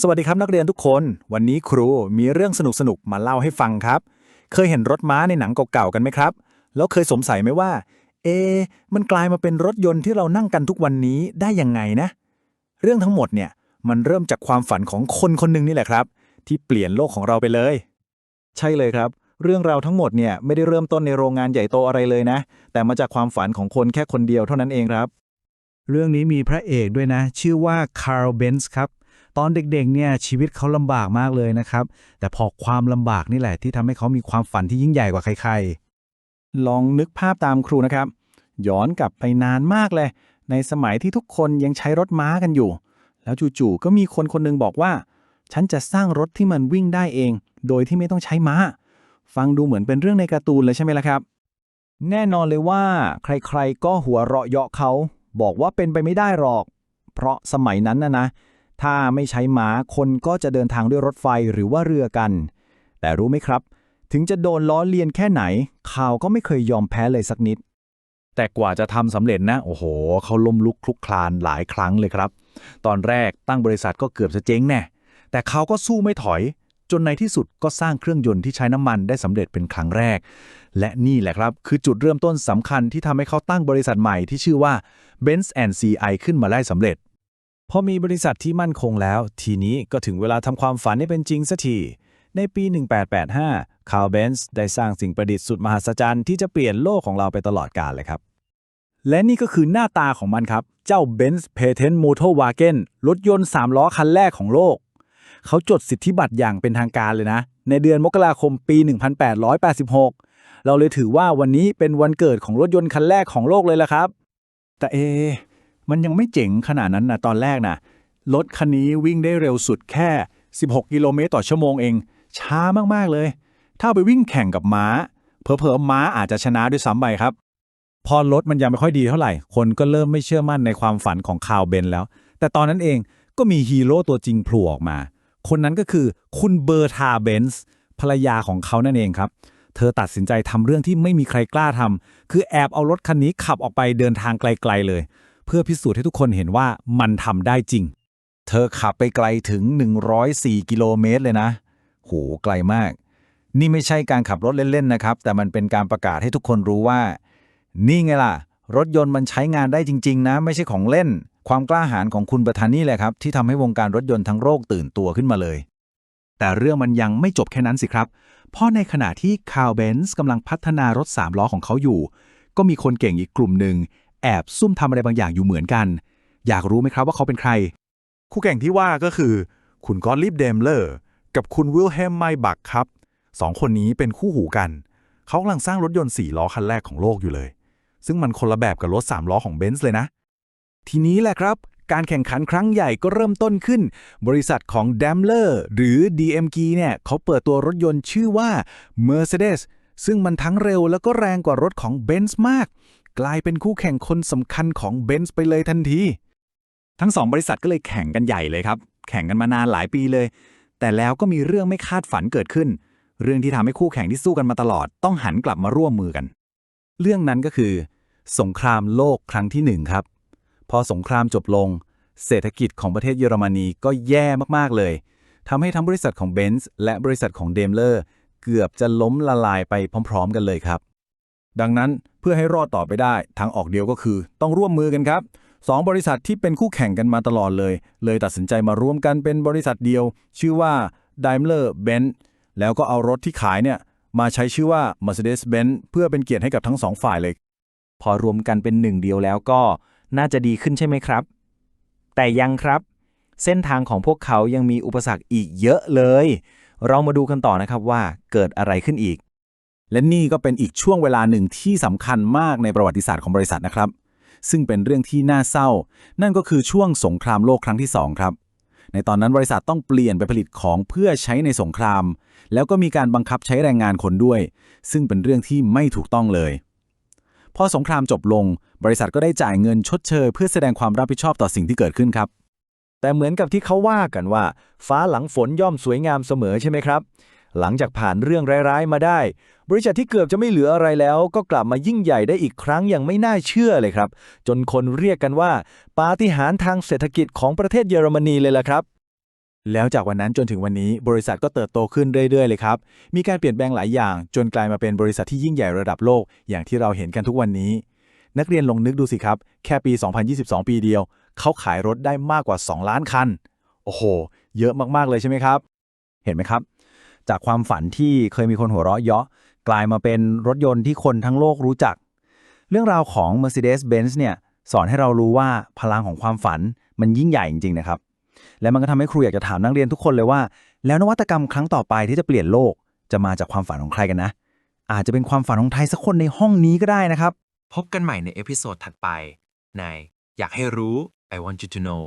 สวัสดีครับนักเรียนทุกคน วันนี้ครูมีเรื่องสนุกๆมาเล่าให้ฟังครับ เคยเห็นรถม้าในหนังเก่าๆกันไหมครับ แล้วเคยสงสัยไหมว่า เอ มันกลายมาเป็นรถยนต์ที่เรานั่งกันทุกวันนี้ได้ยังไงนะ เรื่องทั้งหมดเนี่ยมันเริ่มจากความฝันของคนคนหนึ่งนี่แหละครับ ที่เปลี่ยนโลกของเราไปเลย ใช่เลยครับ เรื่องราวทั้งหมดเนี่ยไม่ได้เริ่มต้นในโรงงานใหญ่โตอะไรเลยนะ แต่มาจากความฝันของคนแค่คนเดียวเท่านั้นเองครับ เรื่องนี้มีพระเอกด้วยนะ ชื่อว่าคาร์ลเบนส์ครับ ตอนเด็กๆเนี่ยชีวิตเขาลำบากมากเลยนะครับ แต่พอความลำบากนี่แหละที่ทำให้เขามีความฝันที่ยิ่งใหญ่กว่าใครๆ ลองนึกภาพตามครูนะครับ ย้อนกลับไปนานมากเลย ในสมัยที่ทุกคนยังใช้รถม้ากันอยู่ แล้วจู่ๆก็มีคนคนหนึงบอกว่า ฉันจะสร้างรถที่มันวิ่งได้เอง โดยที่ไม่ต้องใช้ม้า ฟังดูเหมือนเป็นเรื่องในการ์ตูนเลยใช่ไหมล่ะครับ แน่นอนเลยว่า ใครๆ ก็หัวเราะเยาะเขา บอกว่าเป็นไปไม่ได้หรอก เพราะสมัยนั้นนะนะ ถ้าไม่ใช้ม้าคนก็จะเดินทางด้วยรถไฟหรือว่าเรือกัน แต่รู้ไหมครับ ถึงจะโดนล้อเลียนแค่ไหน ข่าวก็ไม่เคยยอมแพ้เลยสักนิด แต่กว่าจะทำสำเร็จนะ โอ้โห เขาล้มลุกคลุกคลานหลายครั้งเลยครับ ตอนแรกตั้งบริษัทก็เกือบจะเจ๊งแน่ แต่เขาก็สู้ไม่ถอย จนในที่สุดก็สร้างเครื่องยนต์ที่ใช้น้ำมันได้สำเร็จเป็นครั้งแรก และนี่แหละครับ คือจุดเริ่มต้นสำคัญที่ทำให้เขาตั้งบริษัทใหม่ที่ชื่อว่า Benz CI ขึ้นมาได้สำเร็จ พอมีบริษัทที่มั่นคงแล้ว ทีนี้ก็ถึงเวลาทำความฝันให้เป็นจริงสักที ในปี 1885 คาร์เบนส์ได้สร้างสิ่งประดิษฐ์สุดมหัศจรรย์ที่จะเปลี่ยนโลกของเราไปตลอดกาลเลยครับ และนี่ก็คือหน้าตาของมันครับ เจ้า Benz Patent Motorwagen รถยนต์ 3 ล้อคันแรกของโลก เขาจดสิทธิบัตรอย่างเป็นทางการเลยนะ ในเดือนมกราคมปี 1886 เราเลยถือว่าวันนี้เป็นวันเกิดของรถยนต์คันแรกของโลกเลยละครับ แต่เอะ มันยังไม่เจ๋งขนาดนั้นนะตอนแรกนะรถคันนี้วิ่งได้เร็วสุดแค่ 16 กิโลเมตรต่อชั่วโมงเอง ช้ามาก ๆ เลย ถ้าไปวิ่งแข่งกับม้า เผลอๆ ม้าอาจจะชนะด้วยซ้ำไปครับ พอรถมันยังไม่ค่อยดีเท่าไหร่ คนก็เริ่มไม่เชื่อมั่นในความฝันของคาร์ลเบนแล้ว แต่ตอนนั้นเองก็มีฮีโร่ตัวจริงโผล่ออกมา คนนั้นก็คือคุณเบอร์ทาเบนส์ภรรยาของเขานั่นเองครับ เธอตัดสินใจทำเรื่องที่ไม่มีใครกล้าทำคือแอบเอารถคันนี้ขับออกไปเดินทางไกล ๆเลย พื่อพิสูจน์ให้ทุกคนเห็นว่ามันทำได้จริง เธอขับไปไกลถึง 104 กิโลเมตรเลยนะ โห ไกลมาก นี่ไม่ใช่การขับรถเล่นๆนะครับ แต่มันเป็นการประกาศให้ทุกคนรู้ว่า นี่ไงล่ะ รถยนต์มันใช้งานได้จริง ๆ นะ ไม่ใช่ของเล่น ความกล้าหาญของคุณประธานนี่แหละครับ ที่ทำให้วงการรถยนต์ทั้งโลกตื่นตัวขึ้นมาเลย แต่เรื่องมันยังไม่จบแค่นั้นสิครับ เพราะในขณะที่คาร์เบนส์กำลังพัฒนารถ3ล้อของเขาอยู่ ก็มีคนเก่งอีกกลุ่มหนึ่ง แอบซุ่มทำอะไรบางอย่างอยู่เหมือนกัน อยากรู้ไหมครับว่าเขาเป็นใคร คู่แข่งที่ว่าก็คือ คุณกอตลิฟเดมเลอร์ กับคุณวิลเฮมไมบักครับสองคนนี้เป็นคู่หูกัน เขากำลังสร้างรถยนต์4ล้อคันแรกของโลกอยู่เลย ซึ่งมันคนละแบบกับรถ3ล้อของเบนซ์เลยนะ ทีนี้แหละครับ การแข่งขันครั้งใหญ่ก็เริ่มต้นขึ้น บริษัทของ Daimler หรือ DMG เนี่ยเขาเปิดตัวรถยนต์ชื่อว่า Mercedes ซึ่งมันทั้งเร็วแล้วก็แรงกว่ารถของ Benz มาก กลายเป็นคู่แข่งคนสำคัญของ Benz ไปเลยทันที ทั้งสองบริษัทก็เลยแข่งกันใหญ่เลยครับ แข่งกันมานานหลายปีเลย แต่แล้วก็มีเรื่องไม่คาดฝันเกิดขึ้น เรื่องที่ทำให้คู่แข่งที่สู้กันมาตลอด ต้องหันกลับมาร่วมมือกัน เรื่องนั้นก็คือ สงครามโลกครั้งที่หนึ่งครับ พอสงครามจบลง เศรษฐกิจของประเทศเยอรมนีก็แย่มากๆเลยทำให้ทั้งบริษัทของเบนซ์และบริษัทของเดมเลอร์เกือบจะล้มละลายไปพร้อม ๆ กันเลยครับ ดังนั้น เพื่อให้รอดต่อไปได้ ทางออกเดียวก็คือ ต้องร่วมมือกันครับสองบริษัทที่เป็นคู่แข่งกันมาตลอดเลย เลยตัดสินใจมารวมกันเป็นบริษัทเดียว ชื่อว่า Daimler Benz แล้วก็เอารถที่ขายเนี่ยมาใช้ชื่อว่า Mercedes-Benz เพื่อเป็นเกียรติให้กับทั้งสองฝ่ายเลย พอรวมกันเป็นหนึ่งเดียวแล้วก็น่าจะดีขึ้นใช่ไหมครับ แต่ยังครับ เส้นทางของพวกเขายังมีอุปสรรคอีกเยอะเลย เรามาดูกันต่อนะครับว่าเกิดอะไรขึ้นอีก และนี่ก็เป็นอีกช่วงเวลาหนึ่งที่สำคัญมากในประวัติศาสตร์ของบริษัทนะครับ ซึ่งเป็นเรื่องที่น่าเศร้า นั่นก็คือช่วงสงครามโลกครั้งที่สองครับ ในตอนนั้นบริษัทต้องเปลี่ยนไปผลิตของเพื่อใช้ในสงคราม แล้วก็มีการบังคับใช้แรงงานคนด้วย ซึ่งเป็นเรื่องที่ไม่ถูกต้องเลยพอสงครามจบลง บริษัทก็ได้จ่ายเงินชดเชย เพื่อแสดงความรับผิดชอบต่อสิ่งที่เกิดขึ้นครับ แต่เหมือนกับที่เขาว่ากันว่า ฟ้าหลังฝนย่อมสวยงามเสมอใช่ไหมครับ หลังจากผ่านเรื่องร้ายๆมาได้ บริษัทที่เกือบจะไม่เหลืออะไรแล้ว ก็กลับมายิ่งใหญ่ได้อีกครั้งอย่างไม่น่าเชื่อเลยครับ จนคนเรียกกันว่า ปาฏิหาริย์ทางเศรษฐกิจของประเทศเยอรมนีเลยล่ะครับแล้วจากวันนั้นจนถึงวันนี้บริษัทก็เติบโตขึ้นเรื่อยๆเลยครับ มีการเปลี่ยนแปลงหลายอย่าง จนกลายมาเป็นบริษัทที่ยิ่งใหญ่ระดับโลกอย่างที่เราเห็นกันทุกวันนี้ นักเรียนลองนึกดูสิครับ แค่ปี 2022 ปีเดียว เขาขายรถได้มากกว่า 2 ล้านคัน โอ้โห เยอะมากๆเลยใช่ไหมครับ เห็นไหมครับ จากความฝันที่เคยมีคนหัวเราะเยาะ กลายมาเป็นรถยนต์ที่คนทั้งโลกรู้จัก เรื่องราวของ Mercedes-Benz เนี่ยสอนให้เรารู้ว่าพลังของความฝันมันยิ่งใหญ่จริงๆนะครับ และมันก็ทำให้ครูอยากจะถามนักเรียนทุกคนเลยว่า แล้วนวัตกรรมครั้งต่อไปที่จะเปลี่ยนโลกจะมาจากความฝันของใครกันนะ อาจจะเป็นความฝันของใครสักคนในห้องนี้ก็ได้นะครับ พบกันใหม่ในเอพิโซดถัดไปในอยากให้รู้ I want you to know